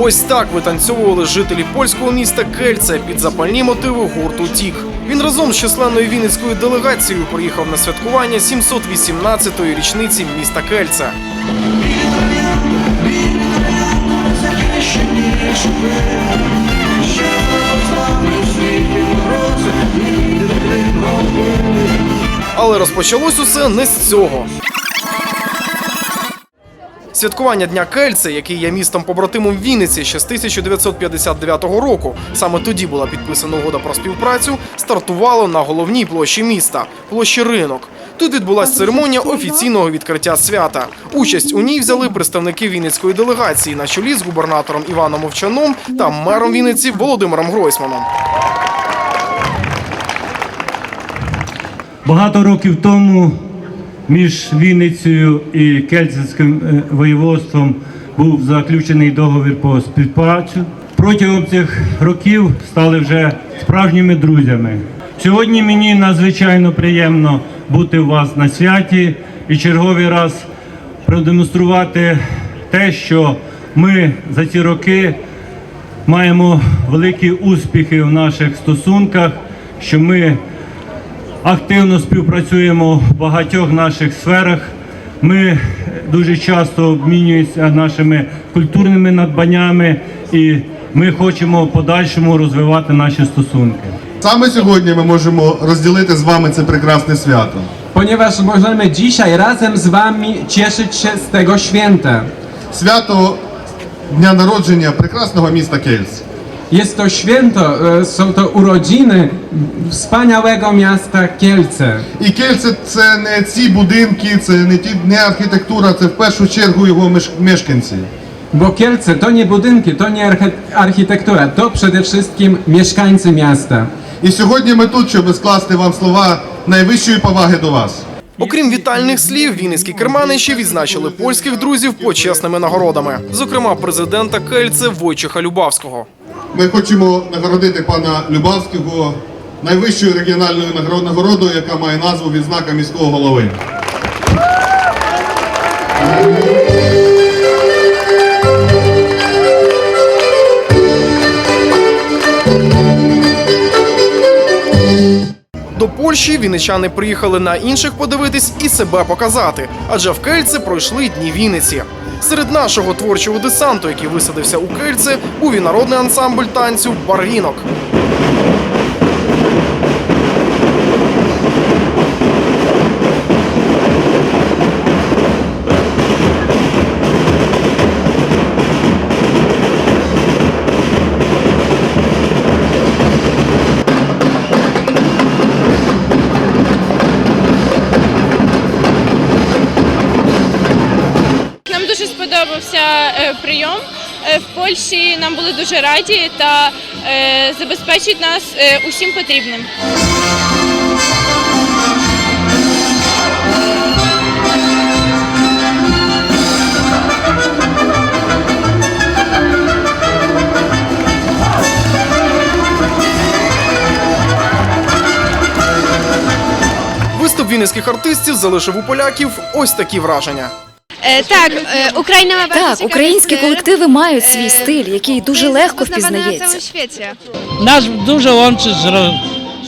Ось так витанцьовували жителі польського міста Кельце під запальні мотиви гурту Тік. Він разом з численною вінницькою делегацією приїхав на святкування 718-ї річниці міста Кельце. Але розпочалось усе не з цього. Святкування Дня Кельце, який є містом побратимом Вінниці ще з 1959 року, саме тоді була підписана угода про співпрацю, стартувало на головній площі міста площі Ринок. Тут відбулася церемонія офіційного відкриття свята. Участь у ній взяли представники Вінницької делегації на чолі з губернатором Іваном Мовчаном та мером Вінниці Володимиром Гройсманом. Багато років тому між Вінницею і Кельцинським е, воєводством був заключений договір по співпрацю. Протягом цих років стали вже справжніми друзями. Сьогодні мені надзвичайно приємно бути у вас на святі і черговий раз продемонструвати те, що ми за ці роки маємо великі успіхи в наших стосунках, що ми активно співпрацюємо в багатьох наших сферах. Ми дуже часто обмінюємося нашими культурними надбаннями, і ми хочемо в подальшому розвивати наші стосунки. Саме сьогодні ми можемо розділити з вами це прекрасне свято. ponieważ możemy dzisiaj razem z Wami cieszyć się z tego święta. Свято дня народження прекрасного міста Кельц. Jest to święto, e, są to urodziny wspaniałego miasta Kielce. І Кельце це не ці будинки, це не ті не архітектура, це в першу чергу його меш- мешканці. Bo Kielce to nie budynki, to nie archi- architektura, to przede wszystkim mieszkańcy miasta. І сьогодні ми тут, щоб скласти вам слова найвищої поваги до вас. Окрім вітальних слів, вінницькі кермани ще відзначили польських друзів почесними нагородами, зокрема президента Кельце Войчеха Любавського. Ми хочемо нагородити пана Любавського найвищою регіональною нагоро- нагородою, яка має назву відзнака міського голови. До Польщі вінничани приїхали на інших подивитись і себе показати, адже в Кельце пройшли дні Вінниці. Серед нашого творчого десанту, який висадився у Кельце, був і народний ансамбль танцю Барвінок. Прийом е, в Польщі. Нам були дуже раді та е, забезпечить нас е, усім потрібним. Виступ вінницьких артистів залишив у поляків ось такі враження. Е, Так, е, Україна має багато Так, українські колективи мають свій Е, стиль, який дуже легко впізнається. Нас дуже Ро-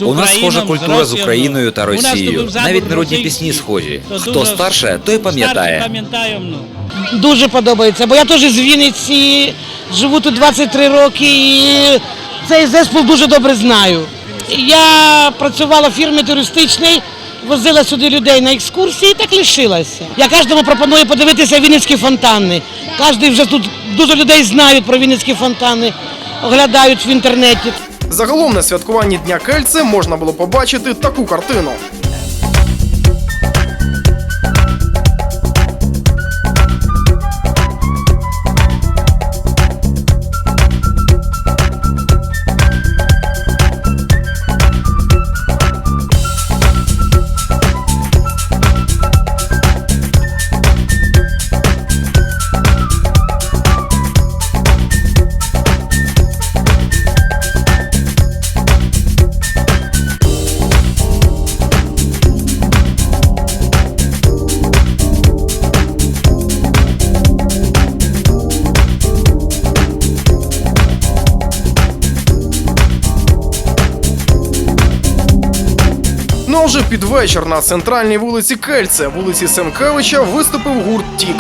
У нас схожа культура з Україною та Росією. Навіть народні пісні схожі. Хто старше, той пам'ятає. Пам'ятаємо, ну. Дуже подобається, бо я теж з Вінниці, живу тут 23 роки і цей зеспол дуже добре знаю. Я працювала в фірмі туристичній, возила сюди людей на екскурсії, так лишилася. Я кожному пропоную подивитися вінницькі фонтани. Кожен вже тут дуже людей знають про вінницькі фонтани, оглядають в інтернеті. Загалом на святкуванні Дня Кельце можна було побачити таку картину. А вже під вечір на центральній вулиці Кельце, вулиці Сенкевича, виступив гурт Тік.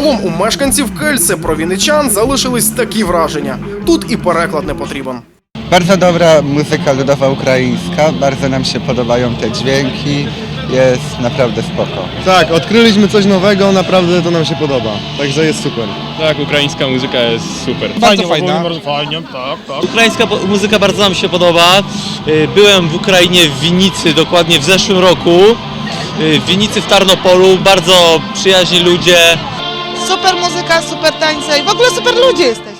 Загалом у мешканців Кельце про вінничан залишились такі враження. Тут і переклад не потрібен. Bardzo dobra muzyka ludowa ukraińska, bardzo nam się podobają te dźwięki, jest naprawdę spoko. Tak, odkryliśmy coś nowego, naprawdę to nam się podoba. Także jest super. Tak, ukraińska muzyka jest super. Bardzo fajna. Ukraińska po- muzyka bardzo nam się podoba. Y, Byłem w Ukrainie w Winicy dokładnie w zeszłym roku. Y, W Winicy w Tarnopolu, bardzo przyjaźni ludzie. Super muzyka, super tańce i w ogóle super ludzie jesteście.